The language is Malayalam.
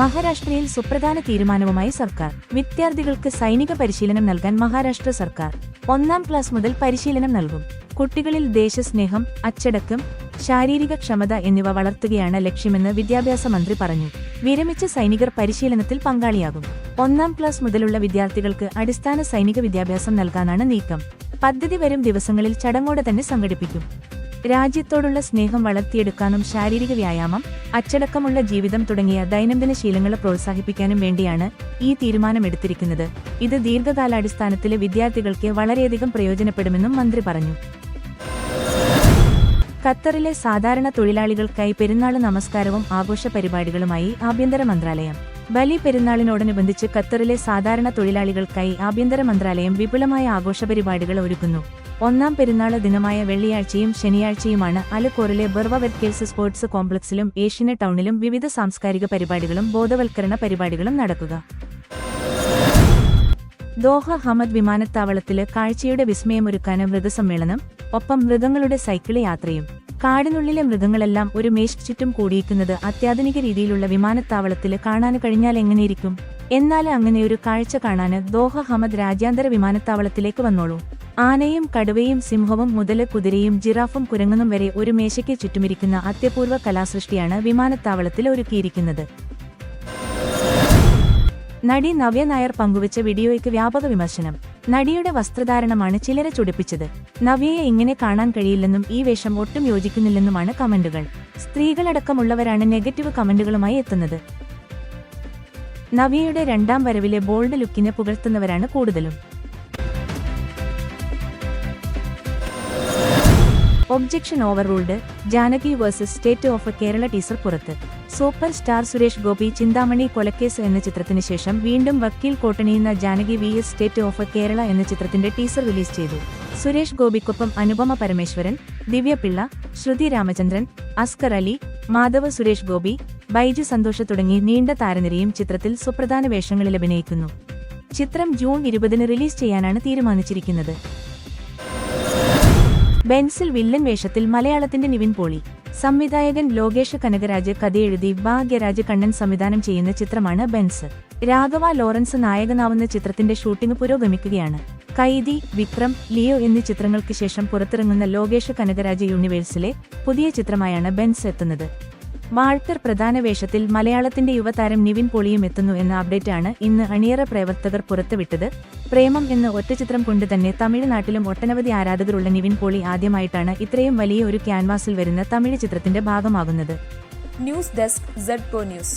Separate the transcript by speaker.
Speaker 1: മഹാരാഷ്ട്രയിൽ സുപ്രധാന തീരുമാനവുമായി സർക്കാർ. വിദ്യാർത്ഥികൾക്ക് സൈനിക പരിശീലനം നൽകാൻ മഹാരാഷ്ട്ര സർക്കാർ ഒന്നാം ക്ലാസ് മുതൽ പരിശീലനം നൽകും. കുട്ടികളിൽ ദേശസ്നേഹം അച്ചടക്കം ശാരീരിക ക്ഷമത എന്നിവ വളർത്തുകയാണ് ലക്ഷ്യമെന്ന് വിദ്യാഭ്യാസ മന്ത്രി പറഞ്ഞു. വിരമിച്ച സൈനികർ പരിശീലനത്തിൽ പങ്കാളിയാകും. ഒന്നാം ക്ലാസ് മുതലുള്ള വിദ്യാർത്ഥികൾക്ക് അടിസ്ഥാന സൈനിക വിദ്യാഭ്യാസം നൽകാനാണ് നീക്കം. പദ്ധതി വരും ദിവസങ്ങളിൽ ചടങ്ങോടെ തന്നെ സംഘടിപ്പിക്കും. രാജ്യത്തോടുള്ള സ്നേഹം വളർത്തിയെടുക്കാനും ശാരീരിക വ്യായാമം അച്ചടക്കമുള്ള ജീവിതം തുടങ്ങിയ ദൈനംദിന ശീലങ്ങളെ പ്രോത്സാഹിപ്പിക്കാനും വേണ്ടിയാണ് ഈ തീരുമാനമെടുത്തിരിക്കുന്നത്. ഇത് ദീർഘകാലാടിസ്ഥാനത്തിലെ വിദ്യാർത്ഥികൾക്ക് വളരെയധികം പ്രയോജനപ്പെടുമെന്നും മന്ത്രി പറഞ്ഞു. ഖത്തറിലെ സാധാരണ തൊഴിലാളികൾക്കായി പെരുന്നാൾ നമസ്കാരവും ആഘോഷ പരിപാടികളുമായി ആഭ്യന്തര മന്ത്രാലയം. ബലി പെരുന്നാളിനോടനുബന്ധിച്ച് ഖത്തറിലെ സാധാരണ തൊഴിലാളികൾക്കായി ആഭ്യന്തര മന്ത്രാലയം വിപുലമായ ആഘോഷ പരിപാടികൾ ഒരുക്കുന്നു. ഒന്നാം പെരുന്നാൾ ദിനമായ വെള്ളിയാഴ്ചയും ശനിയാഴ്ചയുമാണ് അലക്കോറിലെ ബർവ വെർക്കേഴ്സ് സ്പോർട്സ് കോംപ്ലക്സിലും ഏഷ്യന ടൗണിലും വിവിധ സാംസ്കാരിക പരിപാടികളും ബോധവൽക്കരണ പരിപാടികളും നടക്കുക. ദോഹ ഹമദ് വിമാനത്താവളത്തിൽ കാഴ്ചയുടെ വിസ്മയമൊരുക്കാൻ മൃഗസമ്മേളനം ഒപ്പം മൃഗങ്ങളുടെ സൈക്കിൾ യാത്രയും. കാടിനുള്ളിലെ മൃഗങ്ങളെല്ലാം ഒരു മേശ് ചുറ്റും കൂടിയിരിക്കുന്നത് അത്യാധുനിക രീതിയിലുള്ള വിമാനത്താവളത്തിൽ കാണാൻ കഴിഞ്ഞാൽ എങ്ങനെയിരിക്കും? എന്നാൽ അങ്ങനെ ഒരു കാഴ്ച കാണാൻ ദോഹ ഹമദ് രാജ്യാന്തര വിമാനത്താവളത്തിലേക്ക് വന്നോളൂ. ആനയും കടുവയും സിംഹവും മുതൽ കുതിരയും ജിറാഫും കുരങ്ങുന്നും വരെ ഒരു മേശയ്ക്ക് ചുറ്റുമിരിക്കുന്ന അത്യപൂർവ കലാസൃഷ്ടിയാണ് വിമാനത്താവളത്തിൽ ഒരുക്കിയിരിക്കുന്നത്. നടി നവ്യ നായർ പങ്കുവച്ച വീഡിയോയ്ക്ക് വ്യാപക വിമർശനം. നടിയുടെ വസ്ത്രധാരണമാണ് ചിലരെ ചുടിപ്പിച്ചത്. നവ്യയെ ഇങ്ങനെ കാണാൻ കഴിയില്ലെന്നും ഈ വേഷം ഒട്ടും യോജിക്കുന്നില്ലെന്നുമാണ് കമന്റുകൾ. സ്ത്രീകളടക്കമുള്ളവരാണ് നെഗറ്റീവ് കമന്റുകളുമായി എത്തുന്നത്. നവ്യയുടെ രണ്ടാം വരവിലെ ബോൾഡ് ലുക്കിനെ പുകഴ്ത്തുന്നവരാണ് കൂടുതലും. Objection overruled Janaki versus state of Kerala teaser പുറത്ത്. സൂപ്പർ സ്റ്റാർ സുരേഷ് ഗോപി ചിന്താമണി കൊലക്കേസ് എന്ന ചിത്രത്തിന് ശേഷം വീണ്ടും വക്കീൽ കോട്ടണിയുന്ന Janaki V S state of Kerala എന്ന ചിത്രത്തിന്റെ ടീസർ റിലീസ് ചെയ്തു. സുരേഷ് ഗോപിക്കൊപ്പം അനുപമ പരമേശ്വരൻ ദിവ്യപിള്ള ശ്രുതി രാമചന്ദ്രൻ അസ്കർ അലി മാധവ് സുരേഷ് ഗോപി ബൈജു സന്തോഷ് തുടങ്ങി നീണ്ട താരനിരയും ചിത്രത്തിൽ സുപ്രധാന വേഷങ്ങളിൽ അഭിനയിക്കുന്നു. ചിത്രം ജൂൺ ഇരുപതിന് റിലീസ് ചെയ്യാനാണ് തീരുമാനിച്ചിരിക്കുന്നത്. ബെൻസിൽ വില്ലൻ വേഷത്തിൽ മലയാളത്തിന്റെ നിവിൻ പോളി. സംവിധായകൻ ലോകേഷ് കനകരാജ് കഥയെഴുതി ഭാഗ്യരാജ് കണ്ണൻ സംവിധാനം ചെയ്യുന്ന ചിത്രമാണ് ബെൻസ്. രാഘവ ലോറൻസ് നായകനാവുന്ന ചിത്രത്തിന്റെ ഷൂട്ടിംഗ് പുരോഗമിക്കുകയാണ്. കൈദി വിക്രം ലിയോ എന്നീ ചിത്രങ്ങൾക്ക് ശേഷം പുറത്തിറങ്ങുന്ന ലോകേഷ് കനകരാജ് യൂണിവേഴ്സിലെ പുതിയ ചിത്രമായാണ് ബെൻസ് എത്തുന്നത്. വാൾട്ടർ പ്രധാന വേഷത്തിൽ മലയാളത്തിന്റെ യുവതാരം നിവിൻ പോളിയും എത്തുന്നു എന്ന അപ്ഡേറ്റാണ് ഇന്ന് അണിയറ പ്രവർത്തകർ പുറത്തുവിട്ടത്. പ്രേമം എന്ന ഒറ്റചിത്രം കൊണ്ട് തന്നെ തമിഴ്നാട്ടിലും ഒട്ടനവധി ആരാധകരുള്ള നിവിൻ പോളി ആദ്യമായിട്ടാണ് ഇത്രയും വലിയ ഒരു ക്യാൻവാസിൽ വരുന്ന തമിഴ് ചിത്രത്തിന്റെ ഭാഗമാകുന്നത്.
Speaker 2: News desk news